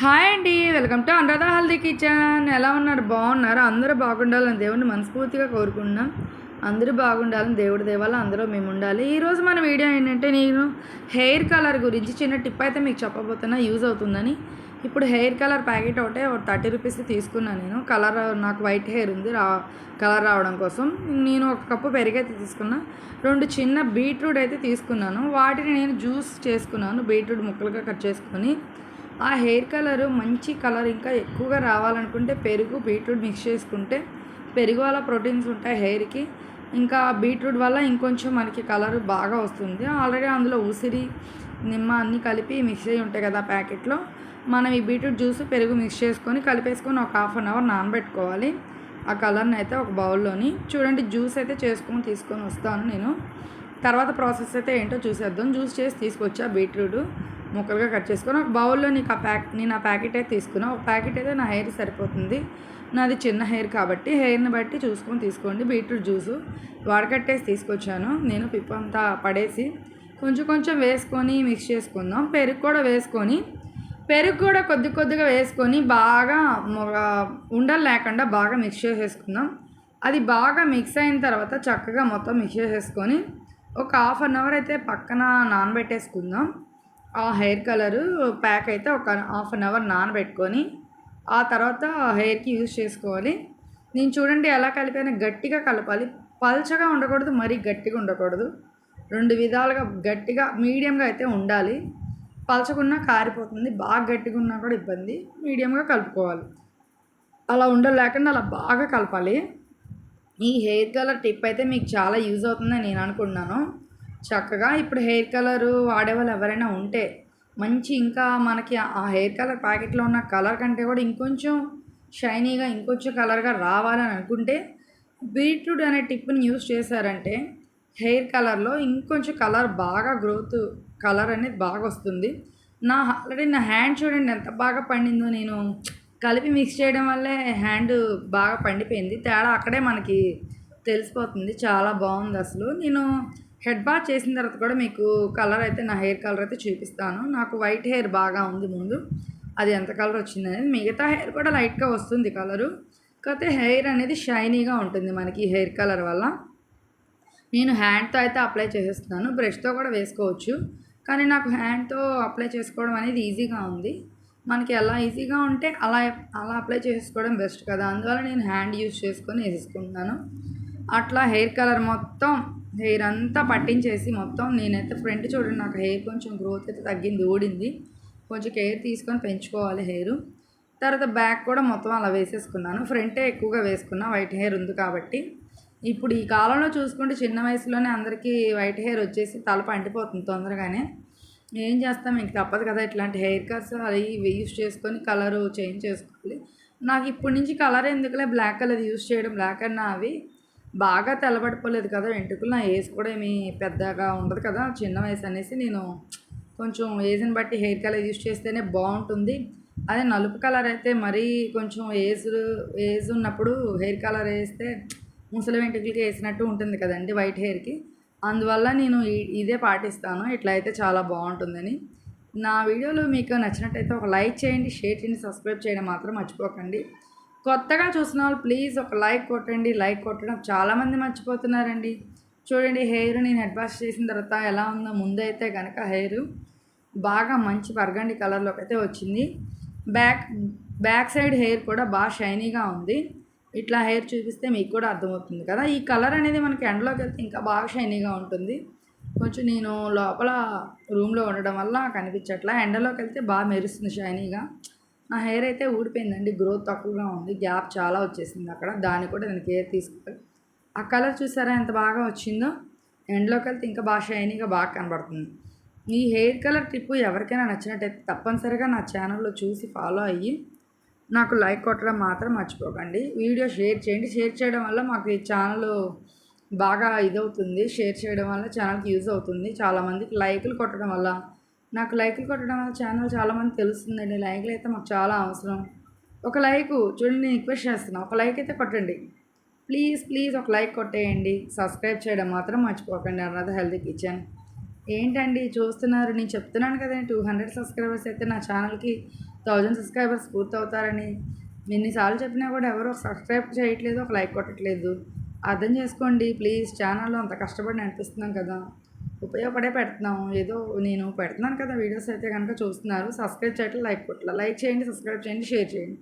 Hi అండి welcome to Anuradha Haldi kitchen. ఎలా ఉన్నారు? బాగున్నారు? అందరూ బాగుండాలని దేవుడిని మనస్ఫూర్తిగా కోరుకుంటున్నాం. అందరూ బాగుండాలని దేవుడి దేవాల అందరూ మేము ఉండాలి ఈరోజు మన వీడియో ఏంటంటే నేను హెయిర్ కలర్ గురించి చిన్న టిప్ అయితే మీకు చెప్పబోతున్నా యూజ్ అవుతుందని. ఇప్పుడు హెయిర్ కలర్ ప్యాకెట్ ఒకటే ఒక థర్టీ రూపీస్ తీసుకున్నాను నేను. కలర్ నాకు వైట్ హెయిర్ ఉంది రా కలర్ రావడం కోసం. నేను ఒక కప్పు పెరిగైతే తీసుకున్నా రెండు చిన్న బీట్రూట్ అయితే తీసుకున్నాను. వాటిని నేను జ్యూస్ చేసుకున్నాను బీట్రూట్ ముక్కలుగా కట్ చేసుకొని. ఆ హెయిర్ కలర్ మంచి కలర్ ఇంకా ఎక్కువగా రావాలనుకుంటే పెరుగు బీట్రూట్ మిక్స్ చేసుకుంటే పెరుగు వల్ల ప్రోటీన్స్ ఉంటాయి హెయిర్కి. ఇంకా బీట్రూట్ వల్ల ఇంకొంచెం మనకి కలర్ బాగా వస్తుంది. ఆల్రెడీ అందులో ఉసిరి నిమ్మ అన్నీ కలిపి మిక్స్ అయ్యి ఉంటాయి కదా ప్యాకెట్లో. మనం ఈ బీట్రూట్ జ్యూస్ పెరుగు మిక్స్ చేసుకొని కలిపేసుకొని ఒక హాఫ్ అన్ అవర్ నానబెట్టుకోవాలి. ఆ కలర్ని అయితే ఒక బౌల్లోని. చూడండి జ్యూస్ అయితే చేసుకొని తీసుకొని వస్తాను నేను. తర్వాత ప్రాసెస్ అయితే ఏంటో చూసేద్దాం. జ్యూస్ చేసి తీసుకొచ్చా బీట్రూట్. ముక్కలుగా కట్ చేసుకొని ఒక బౌల్లో నీకు ఆ ప్యాక్ నేను ఆ ప్యాకెట్ అయితే తీసుకున్నా. ఒక ప్యాకెట్ అయితే నా హెయిర్ సరిపోతుంది. నాది చిన్న హెయిర్ కాబట్టి హెయిర్ని బట్టి చూసుకొని తీసుకోండి. బీట్రూట్ జ్యూసు వాడకట్టేసి తీసుకొచ్చాను. నేను పిప్పు అంతా పడేసి కొంచెం కొంచెం వేసుకొని మిక్స్ చేసుకుందాం. పెరుగు కూడా వేసుకొని పెరుగు కూడా కొద్ది కొద్దిగా వేసుకొని బాగా ఉండలు లేకుండా బాగా మిక్స్ చేసేసుకుందాం. అది బాగా మిక్స్ అయిన తర్వాత చక్కగా మొత్తం మిక్స్ చేసేసుకొని ఒక హాఫ్ అన్ అవర్ అయితే పక్కన నానబెట్టేసుకుందాం. ఆ హెయిర్ కలరు ప్యాక్ అయితే ఒక హాఫ్ అన్ అవర్ నానబెట్టుకొని ఆ తర్వాత హెయిర్కి యూజ్ చేసుకోవాలి. నేను చూడండి ఎలా కలిపాను గట్టిగా కలపాలి. పల్చగా ఉండకూడదు మరీ గట్టిగా ఉండకూడదు. రెండు విధాలుగా గట్టిగా మీడియంగా అయితే ఉండాలి. పలచకున్నా కారిపోతుంది బాగా గట్టిగా ఉన్నా కూడా ఇబ్బంది. మీడియంగా కలుపుకోవాలి. అలా ఉండలేకుండా అలా బాగా కలపాలి. ఈ హెయిర్ కలర్ టిప్ అయితే మీకు చాలా యూజ్ అవుతుందని నేను అనుకుంటున్నాను. చక్కగా ఇప్పుడు హెయిర్ కలర్ వాడేవాళ్ళు ఎవరైనా ఉంటే మంచి ఇంకా మనకి ఆ హెయిర్ కలర్ ప్యాకెట్లో ఉన్న కలర్ కంటే కూడా ఇంకొంచెం షైనీగా ఇంకొంచెం కలర్గా రావాలని అనుకుంటే బీట్రూట్ అనే టిప్ని యూస్ చేశారంటే హెయిర్ కలర్లో ఇంకొంచెం కలర్ బాగా గ్రోత్ కలర్ అనేది బాగా వస్తుంది. నా ఆల్రెడీ నా హ్యాండ్ చూడండి ఎంత బాగా పండిందో నేను కలిపి మిక్స్ చేయడం వల్లే హ్యాండ్ బాగా పండిపోయింది. తేడా అక్కడే మనకి తెలిసిపోతుంది. చాలా బాగుంది అసలు. నేను హెడ్ బాత్ చేసిన తర్వాత కూడా మీకు కలర్ అయితే నా హెయిర్ కలర్ అయితే చూపిస్తాను. నాకు వైట్ హెయిర్ బాగా ఉంది ముందు. అది ఎంత కలర్ వచ్చింది అనేది మిగతా హెయిర్ కూడా లైట్గా వస్తుంది కలరు. కాకపోతే హెయిర్ అనేది షైనీగా ఉంటుంది మనకి ఈ హెయిర్ కలర్ వల్ల. నేను హ్యాండ్తో అయితే అప్లై చేసేస్తున్నాను. బ్రష్తో కూడా వేసుకోవచ్చు. కానీ నాకు హ్యాండ్తో అప్లై చేసుకోవడం అనేది ఈజీగా ఉంది. మనకి ఎలా ఈజీగా ఉంటే అలా అలా అప్లై చేసుకోవడం బెస్ట్ కదా. అందువల్ల నేను హ్యాండ్ యూజ్ చేసుకొని వేసుకుంటున్నాను. అట్లా హెయిర్ కలర్ మొత్తం హెయిర్ అంతా పట్టించేసి మొత్తం నేనైతే ఫ్రంట్ చూడండి నాకు హెయిర్ కొంచెం గ్రోత్ అయితే తగ్గింది ఊడింది. కొంచెం కేర్ తీసుకొని పెంచుకోవాలి హెయిర్. తర్వాత బ్యాక్ కూడా మొత్తం అలా వేసేసుకున్నాను. ఫ్రంటే ఎక్కువగా వేసుకున్నా వైట్ హెయిర్ ఉంది కాబట్టి. ఇప్పుడు ఈ కాలంలో చూసుకుంటే చిన్న వయసులోనే అందరికీ వైట్ హెయిర్ వచ్చేసి తల పండిపోతుంది తొందరగానే. ఏం చేస్తాం ఇంక తప్పదు కదా ఇట్లాంటి హెయిర్ కట్స్ అవి యూస్ చేసుకొని కలర్ చేంజ్ చేసుకోవాలి. నాకు ఇప్పటి నుంచి కలర్ ఎందుకులే బ్లాక్ కలర్ యూస్ చేయడం బ్లాక్ అన్న అవి బాగా తెల్లబడిపోలేదు కదా వెంట్రుకలు నా ఏజ్ కూడా ఏమీ పెద్దగా ఉండదు కదా చిన్న వయసు అనేసి నేను కొంచెం ఏజ్ని బట్టి హెయిర్ కలర్ యూజ్ చేస్తేనే బాగుంటుంది. అదే నలుపు కలర్ అయితే మరీ కొంచెం ఏజ్ ఏజ్ ఉన్నప్పుడు హెయిర్ కలర్ వేస్తే ముసలి వెంట్రుకలకి వేసినట్టు ఉంటుంది కదండి వైట్ హెయిర్కి. అందువల్ల నేను ఇదే పాటిస్తాను ఇట్లా అయితే చాలా బాగుంటుందని. నా వీడియోలు మీకు నచ్చినట్టయితే ఒక లైక్ చేయండి షేర్ చేయండి సబ్స్క్రైబ్ చేయడం మాత్రం మర్చిపోకండి. కొత్తగా చూసిన వాళ్ళు ప్లీజ్ ఒక లైక్ కొట్టండి లైక్ కొట్టడం చాలామంది మర్చిపోతున్నారండి. చూడండి హెయిర్ నేను హెడ్ వాష్ చేసిన తర్వాత ఎలా ఉందో ముందైతే కనుక హెయిర్ బాగా మంచి పరగండి కలర్లోకి అయితే వచ్చింది. బ్యాక్ బ్యాక్ సైడ్ హెయిర్ కూడా బాగా షైనీగా ఉంది. ఇట్లా హెయిర్ చూపిస్తే మీకు కూడా అర్థమవుతుంది కదా. ఈ కలర్ అనేది మనకి ఎండలోకి వెళ్తే ఇంకా బాగా షైనీగా ఉంటుంది. కొంచెం నేను లోపల రూమ్లో ఉండడం వల్ల కనిపించట్లా. ఎండలోకి వెళ్తే బాగా మెరుస్తుంది షైనీగా నా హెయిర్ అయితే ఊడిపోయిందండి. గ్రోత్ తక్కువగా ఉంది. గ్యాప్ చాలా వచ్చేసింది అక్కడ. దాన్ని కూడా నేను కేర్ తీసుకోవాలి ఆ కలర్ చూసారా? ఎంత బాగా వచ్చిందో. ఎండ్లోకి వెళ్తే ఇంకా బాగా షైనీగా బాగా కనబడుతుంది. ఈ హెయిర్ కలర్ టిప్పు ఎవరికైనా నచ్చినట్టయితే తప్పనిసరిగా నా ఛానల్లో చూసి ఫాలో అయ్యి నాకు లైక్ కొట్టడం మాత్రం మర్చిపోకండి. వీడియో షేర్ చేయండి. షేర్ చేయడం వల్ల మాకు ఈ ఛానల్ బాగా ఇదవుతుంది. షేర్ చేయడం వల్ల ఛానల్కి యూజ్ అవుతుంది. చాలామందికి లైకులు కొట్టడం వల్ల నాకు లైక్లు కొట్టడం వల్ల ఛానల్ చాలామంది తెలుస్తుందండి. లైక్లు అయితే మాకు చాలా అవసరం. ఒక లైక్ చూడండి నేను రిక్వెస్ట్ చేస్తున్నాను ఒక లైక్ అయితే కొట్టండి. ప్లీజ్ ప్లీజ్ ఒక లైక్ కొట్టేయండి. సబ్స్క్రైబ్ చేయడం మాత్రం మర్చిపోకండి. అన్నది హెల్తీ కిచెన్. ఏంటండి చూస్తున్నారు. నేను చెప్తున్నాను కదండి టూ హండ్రెడ్ సబ్స్క్రైబర్స్ అయితే నా ఛానల్కి థౌజండ్ సబ్స్క్రైబర్స్ పూర్తి అవుతారని ఎన్నిసార్లు చెప్పినా కూడా ఎవరు సబ్స్క్రైబ్ చేయట్లేదు ఒక లైక్ కొట్టట్లేదు. అర్థం చేసుకోండి ప్లీజ్ ఛానల్లో అంత కష్టపడి నడిపిస్తున్నాం కదా. ఉపయోగపడే పెడుతున్నాం. ఏదో నేను పెడుతున్నాను కదా వీడియోస్ అయితే కనుక చూస్తున్నారు. సబ్స్క్రైబ్ చేయట్లేదు లైక్ కొట్ల. లైక్ చేయండి సబ్స్క్రైబ్ చేయండి షేర్ చేయండి.